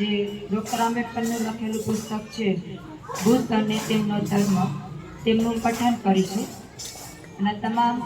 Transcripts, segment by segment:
જે ડૉક્ટર આંબેડકરનું લખેલું પુસ્તક છે, બુદ્ધ અને તેમનો ધર્મ, તેમનું પઠન કરીશું. અને તમામ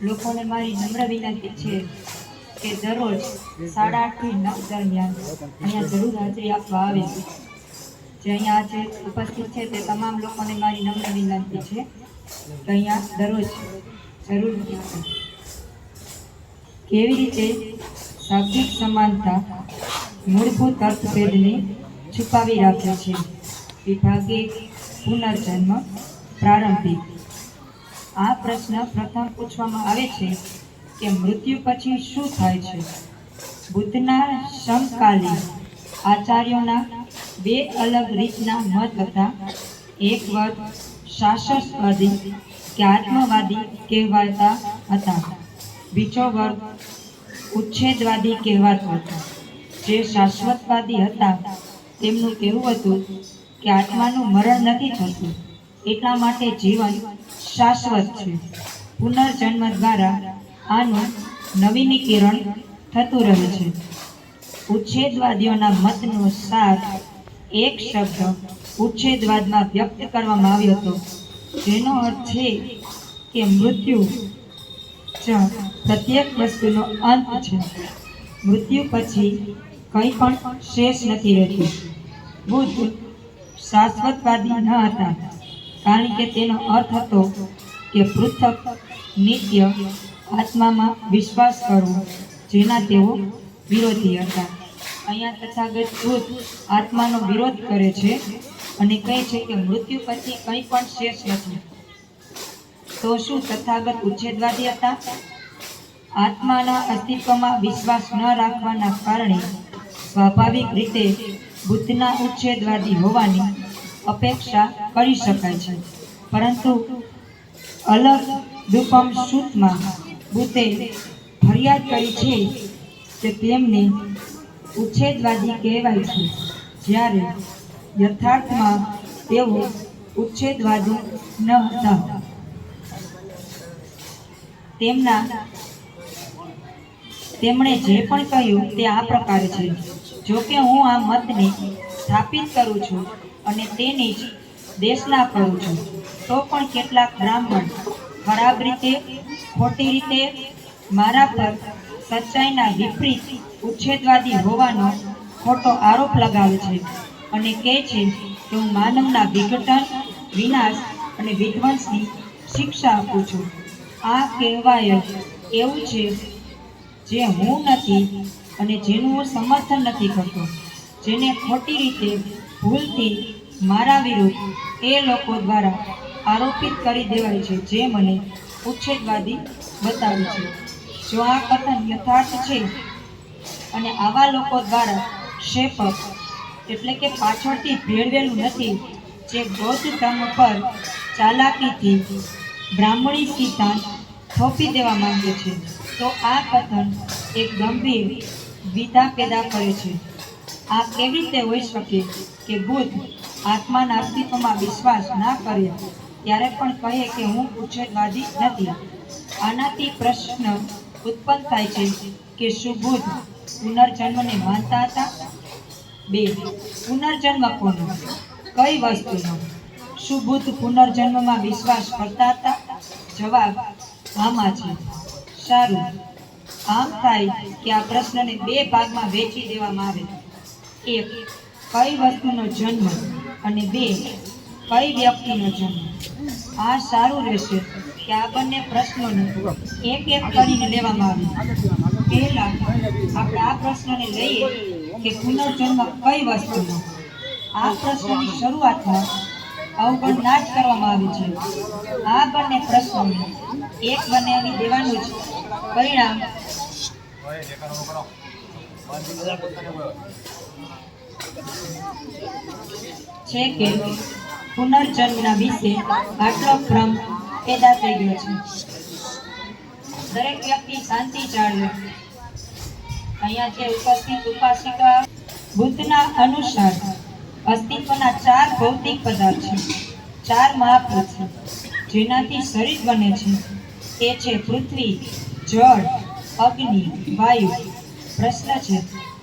લોકોને મારી નમ્ર વિનંતી છે કે દરરોજ સાડા આઠથી નવ દરમિયાન અહીંયા જરૂર હાજરી આપવા આવે જે અહીંયા આજે ઉપસ્થિત છે તે તમામ લોકોને મારી નમ્ર વિનંતી છે કે અહીંયા દરરોજ જરૂર કેવી રીતે શાબ્દિક સમાનતા મૂળભૂત અર્થભેદને છુપાવી રાખે છે. વિભાગે પુનર્જન્મ પ્રારંભિક આ પ્રશ્ન પ્રથમ પૂછવામાં આવે છે કે મૃત્યુ પછી શું થાય છે? બુદ્ધના સમકાલીન આચાર્યોના બે અલગ રીતના મત હતા. એક વર્ગ શાસકવાદી કે આત્મવાદી કહેવાતા હતા. બીજો વર્ગ ઉચ્છેદવાદી કહેવાતો હતો. જે શાશ્વતવાદી હતા, તેમનું કહેવું હતું કે આત્માનું મરણ નથી થતું, એટલા માટે જીવન શાશ્વત છે. પુનર્જન્મ દ્વારા આનું નવીનીકરણ થતું રહે છે. ઉચ્છેદવાદીઓના મતનો સાર એક શબ્દ ઉચ્છેદવાદમાં વ્યક્ત કરવામાં આવ્યો હતો, જેનો અર્થ છે કે મૃત્યુ જ પ્રત્યેક વસ્તુનો અંત છે. મૃત્યુ પછી કંઈ પણ શેષ નથી રહેતું બુદ્ધ શાશ્વતવાદી ન હતા, કારણ કે તેનો અર્થ હતો કે પૃથક નિત્ય આત્મામાં વિશ્વાસ કરવો, જેના તેઓ વિરોધી હતા. અહીંયા તથાગત બુદ્ધ આત્માનો વિરોધ કરે છે અને કહે છે કે મૃત્યુ પછી કંઈ પણ શેષ નથી. તો શું તથાગત ઉચ્છેદવાદી હતા? આત્માના અસ્તિત્વમાં વિશ્વાસ ન રાખવાના કારણે સ્વાભાવિક રીતે બુદ્ધના ઉચ્છેદવાદી હોવાની અપેક્ષા કરી શકાય છે. પરંતુ અલગ દુપમ સૂતમાં બુદ્ધે ફરિયાદ કરી છે કે તેમને ઉચ્છેદવાદી કહેવાય છે, જ્યારે યથાર્થમાં તેઓ ઉચ્છેદવાદી ન હતા. તેમના તેમણે જે પણ કહ્યું તે આ પ્રકારે છે. જો કે હું આ મતને સ્થાપિત કરું છું અને તેની જ દેશના કરું છું, તો પણ કેટલાક બ્રાહ્મણ ખરાબ રીતે, ખોટી રીતે મારા પર સચ્ચાઈના વિપરીત ઉચ્છેદવાદી હોવાનો ખોટો આરોપ લગાવે છે અને કહે છે કે હું માનવના વિઘટન, વિનાશ અને વિધ્વંસની શિક્ષા આપું છું. આ કહેવાય એવું છે જે હું નથી અને જેનું હું સમર્થન નથી કરતો, જેને ખોટી રીતે ભૂલથી મારા વિરુદ્ધ એ લોકો દ્વારા આરોપિત કરી દેવાય છે, જે મને ઉચ્છેદવાદી બતાવે છે. જો આ કથન યથાર્થ છે અને આવા લોકો દ્વારા શેપક, એટલે કે પાછળથી ભેળવેલું નથી, જે બૌદ્ધ ધર્મ પર ચાલાકીથી બ્રાહ્મણી સિદ્ધાંત થોપી દેવા માંગે છે, તો આ કથન એક ગંભીર વિધા પેદા કરે છે. આ કેવી રીતે હોઈ શકે કે બુદ્ધ આત્માના અસ્તિત્વમાં વિશ્વાસ ના કરે, ત્યારે પણ કહે કે હું ઉચ્છેદવાદી નથી. આનાથી પ્રશ્ન ઉત્પન્ન થાય છે કે શું બુદ્ધ પુનર્જન્મને માનતા હતા? બે, પુનર્જન્મ કોનો? કઈ વસ્તુનો? શું બુદ્ધ પુનર્જન્મમાં વિશ્વાસ કરતા હતા? જવાબ, આમાં છે. સારું. આમ થાય કે આ પ્રશ્નને બે ભાગમાં વહેંચી દેવામાં આવે. એક, કઈ વસ્તુનો જન્મ અને બે, કઈ વ્યક્તિનો જન્મ? આ સારું રહેશે કે આ બંને પ્રશ્નોને એક એક કરીને લેવામાં આવે. પહેલા આપણે આ પ્રશ્નને લઈએ કે પુનર્જન્મ કઈ વસ્તુનો? આ પ્રશ્નની શરૂઆતમાં અવગણના જ કરવામાં આવી છે. આ બંને પ્રશ્નો એક બનાવી દેવાનું છે પરિણામ છે કે પુનર્જન્મના વિશે આટલો ભ્રમ પેદા થઈ ગયો છે. દરેક વ્યક્તિ શાંતિ જાળવે. અહીંયા જે ઉપસ્થિત ઉપાસિકા બુદ્ધના અનુસાર અસ્તિત્વના ચાર ભૌતિક પદાર્થ છે, ચાર મહાભૂત જેનાથી શરીર બને છે. તે છે પૃથ્વી, જળ અગ્નિ, વાયુ, પ્રશ્ન છે.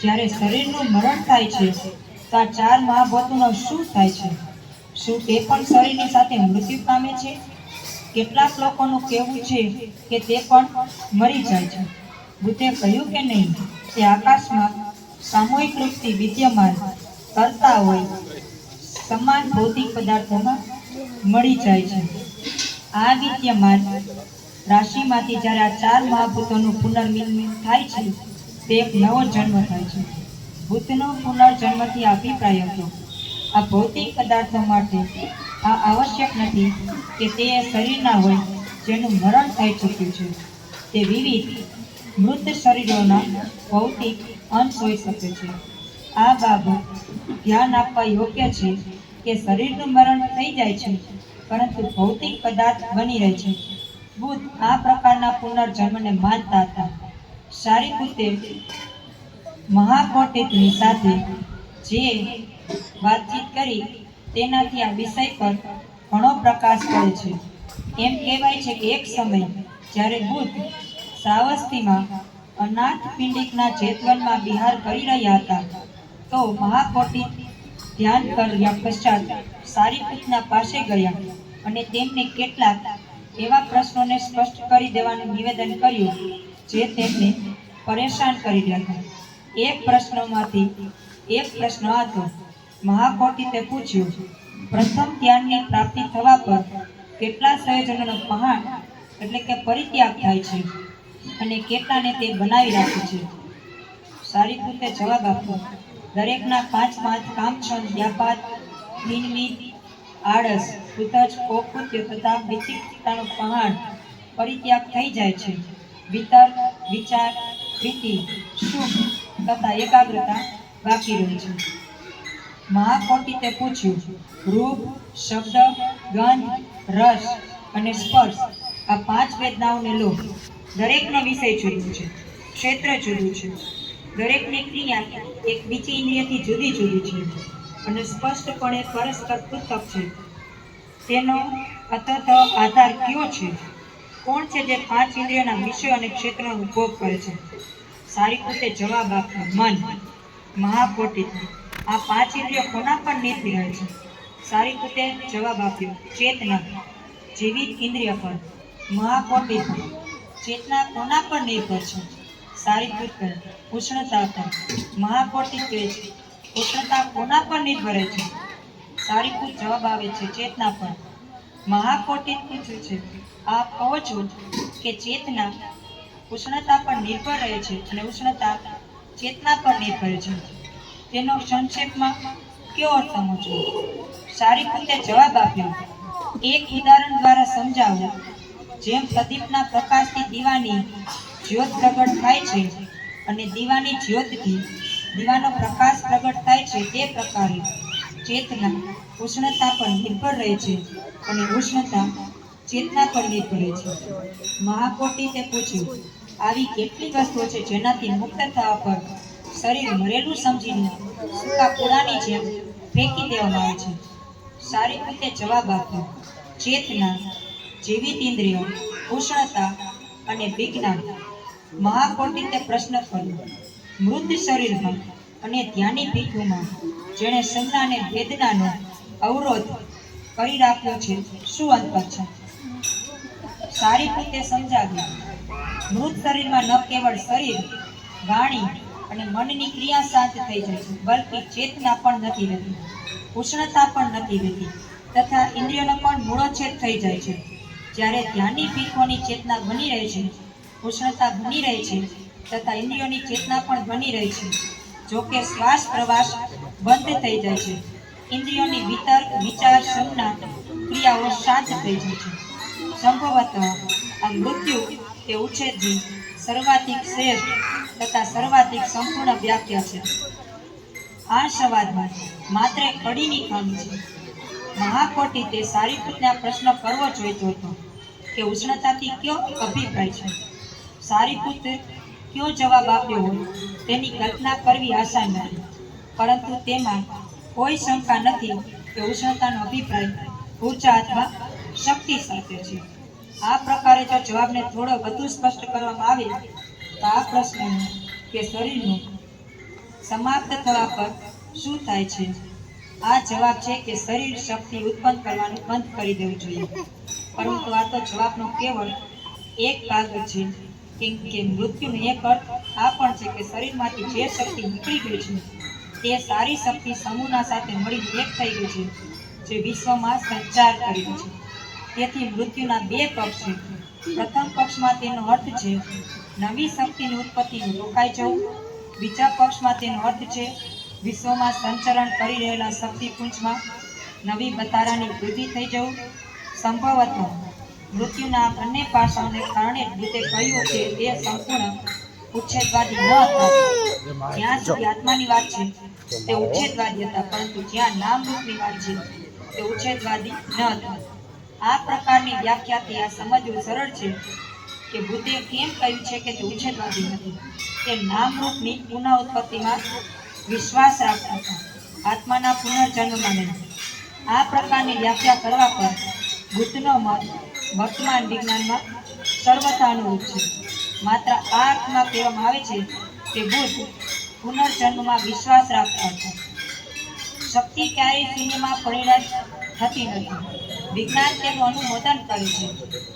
જ્યારે શરીરનું મરણ થાય છે, તો આ ચાર મહાભૂતોનો શું થાય છે? શું તે પણ શરીરની સાથે મૃત્યુ પામે છે? કેટલાક લોકોનું કહેવું છે કે તે પણ મરી જાય છે. બુદ્ધે કહ્યું કે નહીં, તે આકાશમાં સામૂહિક રૂપથી વિદ્યમાન કરતા હોય, સમાન ભૌતિક પદાર્થોમાં મળી જાય છે. આ વિદ્યમાન રાશિમાંથી જ્યારે આ ચાર મહાભૂતોનું પુનર્મિલન થાય છે, તે એક નવો જન્મ થાય છે. ભૂતનો પુનર્જન્મથી અભિપ્રાય હતો. આ ભૌતિક પદાર્થો માટે આ આવશ્યક નથી કે તે શરીરના હોય, જેનું મરણ થઈ ચૂક્યું છે. તે વિવિધ મૃત શરીરોના ભૌતિક અંશ હોઈ શકે છે. આ બાબત ધ્યાન આપવા યોગ્ય છે કે શરીરનું મરણ થઈ જાય છે, પરંતુ ભૌતિક પદાર્થ બની રહે છે. બુદ્ધ આ પ્રકારના પુનર્જન્મને માનતા હતા. સારીપુતે મહાકોટિતની સાથે જે વાતચીત કરી તેનાથી આ વિષય પર ઘણો પ્રકાશ પડે છે. એમ કહેવાય છે કે એક સમય જ્યારે બુદ્ધ સાવસ્તીમાં અનાથ પિંડિકના જેતવનમાં વિહાર કરી રહ્યા હતા, તો મહાકોટિત ધ્યાન કર્યા પશ્ચાત સારીપુતના પાસે ગયા અને તેમને કેટલાક એવા પ્રશ્નોને સ્પષ્ટ કરી દેવાનું નિવેદન કર્યું, જે તેમને પરેશાન કરી રહ્યા એક પ્રશ્નોમાંથી એક પ્રશ્ન હતો. મહાકોટિતે પૂછ્યું, પ્રથમ ધ્યાનની પ્રાપ્તિ થવા પર કેટલા સંયોજનોનો પહાણ એટલે કે પરિત્યાગ થાય છે અને કેટલાને તે બનાવી રાખે છે? સારી રીતે જવાબ આપો. દરેકના પાંચ પાંચ કામછંદ, વ્યાપાર નિર્મિત આળસ ઉતજ કોકૃત્ય તથા વિચિત્રતાનો પહાણ પરિત્યાગ થઈ જાય છે. વિતર વિચાર, પ્રીતિ, સુખ તથા એકાગ્રતા બાકી રહે છે. મહાકોટિતે પૂછ્યું, રૂપ, શબ્દ, ગંધ, રસ અને સ્પર્શ, આ પાંચ વેદનાઓને લો. દરેકનો વિષય જુદો છે, ક્ષેત્ર જુદું છે. દરેકની ક્રિયા એક બીજી ઇન્દ્રિયથી જુદી જુદી છે. અને સ્પષ્ટપણે પરસ્પર પૃથક છે. તેનો અતત આધાર કયો છે? કોણ છે જે પાંચ ઇન્દ્રિયોના વિષયો અને ક્ષેત્રનો ઉપયોગ કરે છે? સારી રીતે જવાબ આપ્યો મન. મહાકોટિત આ પાંચ ઇન્દ્રિયો કોના પર નીતિ રહે છે? સારી રીતે જવાબ આપ્યો. ચેતના. જીવિત ઇન્દ્રિય પર. મહાકોટિત ચેતના કોના પર નિર્ભર છે? સારી રીતે. ઉષ્ણતા પર. મહાકોટિત કહે છે. ઉષ્ણતા કોના પર નિર્ભરે છે? સારી રીતે જવાબ આવે છે ચેતના પર. મહાકોટિત પૂછ્યું છે, આપ કહો છો કે ચેતના ઉષ્ણતા પર નિર્ભર રહે છે અને ઉષ્ણતા ચેતના પર નિર્ભર છે? તેનો સંક્ષેપમાં કયો અર્થ સમજવો? સારી રીતે જવાબ આપ્યો, એક ઉદાહરણ દ્વારા સમજાવો. જેમ પ્રદીપના પ્રકાશથી દીવાની જ્યોત પ્રગટ થાય છે અને દીવાની જ્યોતથી દીવાનો પ્રકાશ પ્રગટ થાય છે તે પ્રકારે ચેતના ઉષ્ણતા પર નિર્ભર રહે છે અને ઉષ્ણતા ચેતના પર રહે છે. મહાકોટિતે પૂછ્યું આવી કેટલી વસ્તુઓ છે જેનાથી મુક્ત થવા પર શરીર મરેલું સમજીને સૂકા પૂરાની જેમ ફેંકી દેવામાં આવે છે? સારી રીતે જવાબ આપ્યો ચેતના, જીવિત ઇન્દ્રિય, ઉષ્ણતા અને વિજ્ઞાન. મહાકોટિતે પ્રશ્ન કર્યો. મૃત શરીરમાં અને ધ્યાની ભીખુમાં જેણે સંજ્ઞાને વેદનાનો અવરોધ કરી રાખ્યો છે, શું અંતર છે? સારી રીતે સમજાવ્યું મૃત શરીરમાં ન કેવળ શરીર, વાણી અને મનની ક્રિયા શાંત થઈ જાય છે, બલકે ચેતના પણ નથી રહેતી, ઉષ્ણતા પણ નથી રહેતી તથા ઇન્દ્રિયોનો પણ મૂળોચ્છેદ થઈ જાય છે. જ્યારે ધ્યાની ભીખોની ચેતના બની રહે છે, ઉષ્ણતા બની રહે છે તથા ઇન્દ્રિયોની ચેતના પણ બની રહે છે. જો કે શ્વાસ પ્રવાસ બંધ થઈ જાય છે. ઇન્દ્રિયોની વિતર્ક વિચાર, સંજ્ઞા ક્રિયાઓ શાંત થઈ જાય છે. સંભવતઃ આ મૃત્યુ કે ઉછેદની સર્વાધિક શ્રેષ્ઠ તથા સર્વાધિક સંપૂર્ણ વ્યાખ્યા છે. આ સંવાદમાં માત્ર કડીની ખામી છે. મહાકોટી તે સારી રીતના પ્રશ્ન કરવો જોઈતો હતો કે ઉષ્ણતાથી કયો અભિપ્રાય છે? સારી પુત્ર કયો જવાબ આપ્યો હોય તેની કલ્પના કરવી આસાન નથી. પરંતુ તેમાં કોઈ શંકા નથી કે ઉષ્ણતાનો અભિપ્રાય ઊર્જા અથવા શક્તિ સાથે છે. આ પ્રકારે જો જવાબને થોડો વધુ સ્પષ્ટ કરવામાં આવે, તો આ પ્રશ્નનું કે શરીરનું સમાપ્ત થવા પર શું થાય છે? આ જવાબ છે કે શરીર શક્તિ ઉત્પન્ન કરવાનું બંધ કરી દેવું જોઈએ. પરંતુ આ તો જવાબનો કેવળ એક ભાગ છે. કેમ કે મૃત્યુનો એક અર્થ આ પણ છે કે શરીરમાંથી જે શક્તિ નીકળી ગઈ છે, તે સારી શક્તિ સમૂહના સાથે મળીને એક થઈ ગઈ છે, જે વિશ્વમાં સંચાર કર્યો છે. તેથી મૃત્યુના બે પક્ષ છે. પ્રથમ પક્ષમાં તેનો અર્થ છે, નવી શક્તિની ઉત્પત્તિ રોકાઈ જવું. બીજા પક્ષમાં તેનો અર્થ છે, વિશ્વમાં સંચરણ કરી રહેલા શક્તિપુંજમાં નવી બતારાની વૃદ્ધિ થઈ જવું. સંભવતઃ મૃત્યુના બંને પાસાઓને કારણે બુદ્ધે કહ્યું કે તે સંપૂર્ણ ઉચ્છેદવાદી ન હતા. જ્યાં સુધી આત્માની વાત છે તે ઉચ્છેદવાદી હતા પરંતુ જ્યાં નામરૂપની વાત છે તે ઉચ્છેદવાદી ન હતા. આ પ્રકારની વ્યાખ્યાથી આ સમજવું સરળ છે કે બુદ્ધે કેમ કહ્યું છે કે તે ઉચ્છેદવાદી નથી. તે નામરૂપની પુનઃ ઉત્પત્તિમાં વિશ્વાસ રાખતા હતા. આત્માના પુનર્જન્મમાં નહીં. આ પ્રકારની વ્યાખ્યા કરવા પર બુદ્ધનો મત વર્તમાન વિજ્ઞાનમાં સર્વથા અનુરૂપ છે. માત્ર આ અર્થમાં કહેવામાં આવે છે કે બુદ્ધ પુનર્જન્મમાં વિશ્વાસ રાખતા હતા. શક્તિ ક્યારેય શૂન્યમાં પરિણત થતી નથી. વિજ્ઞાન તેનું અનુમોદન કરે છે.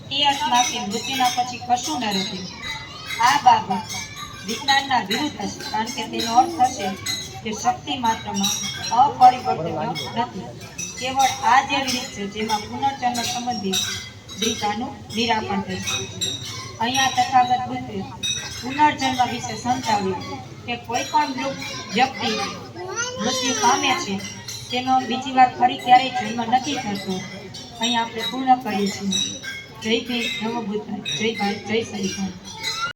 તે અર્થમાં કે મૃત્યુના પછી કશું ન રહે. આ બાબત વિજ્ઞાનના વિરુદ્ધ હશે, કારણ કે તેનો અર્થ થશે કે શક્તિ માત્રમાં અપરિવર્તનીય નથી. કેવળ આ જેવી રીત છે જેમાં પુનર્જન્મ સંબંધિત દ્વિધાનું નિરાકરણ થયું. અહીંયા તથાગત બુદ્ધે પુનર્જન્મ વિશે સમજાવ્યું કે કોઈ પણ વ્યક્તિ મૃત્યુ પામે છે, તેનો બીજી વાર ફરી ક્યારેય જન્મ નથી થતો. અહીં આપણે પૂર્ણ કરીએ છીએ. જય ભીમ, નમો બુદ્ધ જય ભારત, જય શ્રી